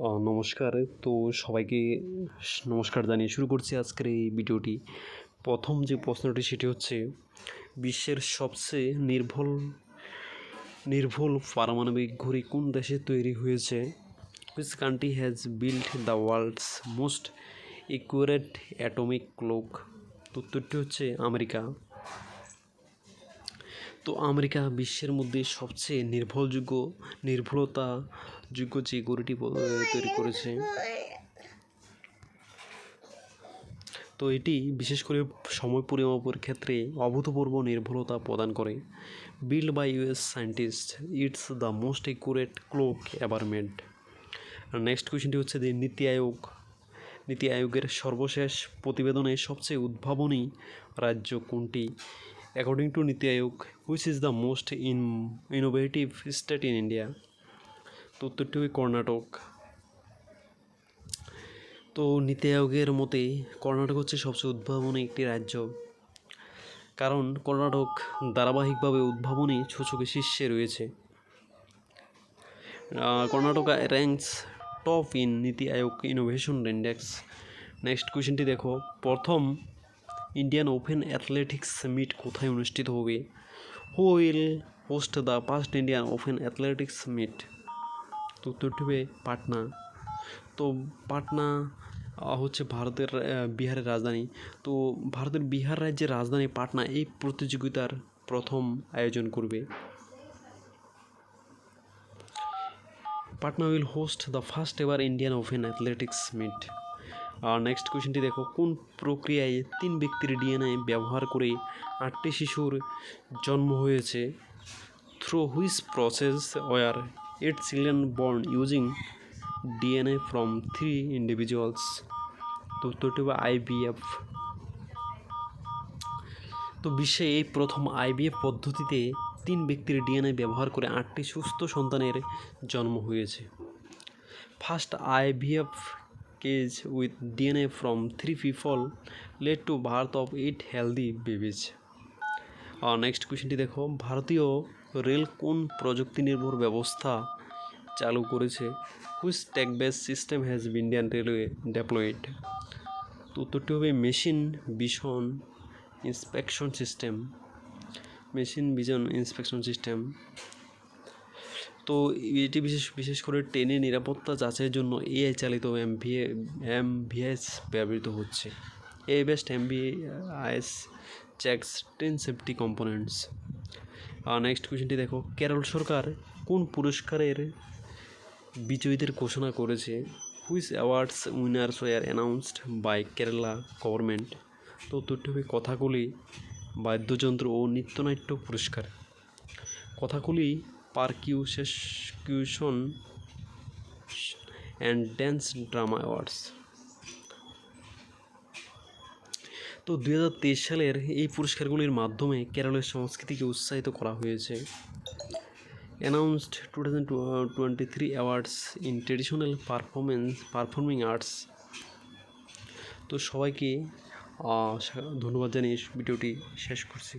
নমস্কার। তো সবাইকে নমস্কার জানিয়ে শুরু করছি আজকের এই ভিডিওটি। প্রথম যে প্রশ্নটি, সেটি হচ্ছে, বিশ্বের সবচেয়ে নির্ভুল নির্ভুল পারমাণবিক ঘড়ি কোন দেশে তৈরি হয়েছে? Which country has build the world's most accurate atomic clock উত্তরটি হচ্ছে আমেরিকা। তো আমেরিকা বিশ্বের মধ্যে সবচেয়ে নির্ভরযোগ্য নির্ভুলতা যোগ্য যে গড়িটি ব- তৈরি করেছে, তো এটি বিশেষ করে সময় পরিমাপের ক্ষেত্রে অভূতপূর্ব নির্ভুলতা প্রদান করে। Build by US scientist it's the most accurate clock made next কোয়েশ্চেনটি হচ্ছে যে নীতি আয়োগ। নীতি আয়োগের সর্বশেষ প্রতিবেদনে সবচেয়ে উদ্ভাবনী রাজ্য কোনটি? According to Niti Aayog which is the most in innovative state in India তো উত্তরটি হবে কর্ণাটক। তো নীতি আয়োগের মতে, কর্ণাটক হচ্ছে সবচেয়ে উদ্ভাবনী একটি রাজ্য। কারণ কর্ণাটক ধারাবাহিকভাবে উদ্ভাবনী সূচকে শীর্ষে রয়েছে। Karnataka ranks top in NITI Aayog innovation index next কোয়েশ্চেনটি দেখো। প্রথম ইন্ডিয়ান ওপেন অ্যাথলেটিক্স মিট কোথায় অনুষ্ঠিত হবে? Who will host the first Indian open athletics meet তো উত্তরটি হবে পাটনা। তো পাটনা হচ্ছে ভারতের বিহারের রাজধানী। তো ভারতের বিহার রাজ্যের রাজধানী পাটনা এই প্রতিযোগিতার প্রথম আয়োজন করবে। Patna will host the first ever Indian open athletics meet next কোয়েশ্চেনটি দেখো, কোন প্রক্রিয়ায় তিন ব্যক্তির ডিএনএ ব্যবহার করে আটটি শিশুর জন্ম হয়েছে? Through which process were eight children born using DNA from three individuals তো উত্তরটি হবে আইবিএফ তো বিশ্বে এই প্রথম আইবিএফ পদ্ধতিতে তিন ব্যক্তির ডিএনএ ব্যবহার করে আটটি সুস্থ সন্তানের জন্ম হয়েছে। First IVF with DNA from three people led to birth of eight healthy babies R next কোয়েশ্চেনটি দেখো, ভারতীয় রেল কোন প্রযুক্তি নির্ভর ব্যবস্থা চালু করেছে? Which tech base system has Indian railway deployed তো উত্তরটি হবে machine vision inspection system. Machine vision inspection system. তো এটি বিশেষ বিশেষ করে ট্রেনে নিরাপত্তা যাচাইয়ের জন্য এআই চালিত এম ভি এম ভিএস ব্যবহৃত হচ্ছে। A best M V I S checks train safety components. R next কোয়েশ্চেনটি দেখো, কেরল সরকার কোন পুরস্কারের বিজয়ীদের ঘোষণা করেছে? Which awards winners were announced by Kerala government তো উত্তরটি হবে কথাগুলি বাদ্যযন্ত্র ও নৃত্যনাট্য পুরস্কার। কথাগুলি percussion and dance drama awards তো দুই হাজার তেইশ সালের এই পুরস্কারগুলির মাধ্যমে কেরলের সংস্কৃতিকে উৎসাহিত করা হয়েছে। Announced two thousand twenty three awards in traditional performance performing arts তো সবাইকে ধন্যবাদ জানিয়ে ভিডিওটি শেষ করছি।